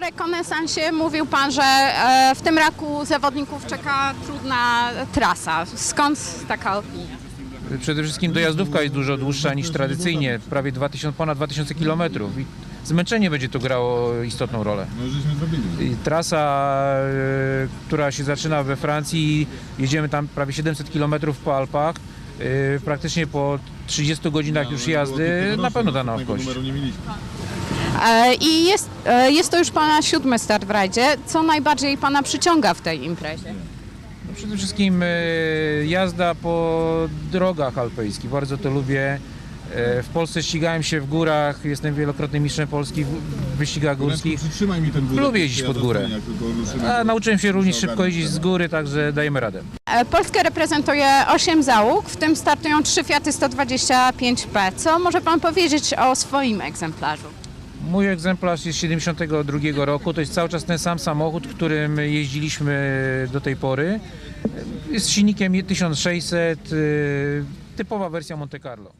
rekonesansie mówił Pan, że e, w tym roku zawodników czeka trudna trasa. Skąd taka opinia? Przede wszystkim dojazdówka jest dużo dłuższa niż tradycyjnie, prawie 2000, ponad 2000 km i zmęczenie będzie tu grało istotną rolę. No żeśmy zrobili. I trasa, e, która się zaczyna we Francji, jedziemy tam prawie 700 km po Alpach, e, praktycznie po 30 godzinach już jazdy, na pewno da nam w kość. I jest, e, jest to już Pana siódmy start w rajdzie. Co najbardziej Pana przyciąga w tej imprezie? No przede wszystkim e, jazda po drogach alpejskich, bardzo to lubię. E, W Polsce ścigałem się w górach, jestem wielokrotnym mistrzem Polski w wyścigach górskich. Przytrzymaj mi ten wózek. Lubię jeździć pod górę. A nauczyłem się również szybko jeździć z góry, także dajemy radę. E, Polskę reprezentuje 8 załóg, w tym startują 3 Fiaty 125P. Co może Pan powiedzieć o swoim egzemplarzu? Mój egzemplarz jest z 72 roku, to jest cały czas ten sam samochód, którym jeździliśmy do tej pory. Jest silnikiem 1600, y, typowa wersja Monte Carlo.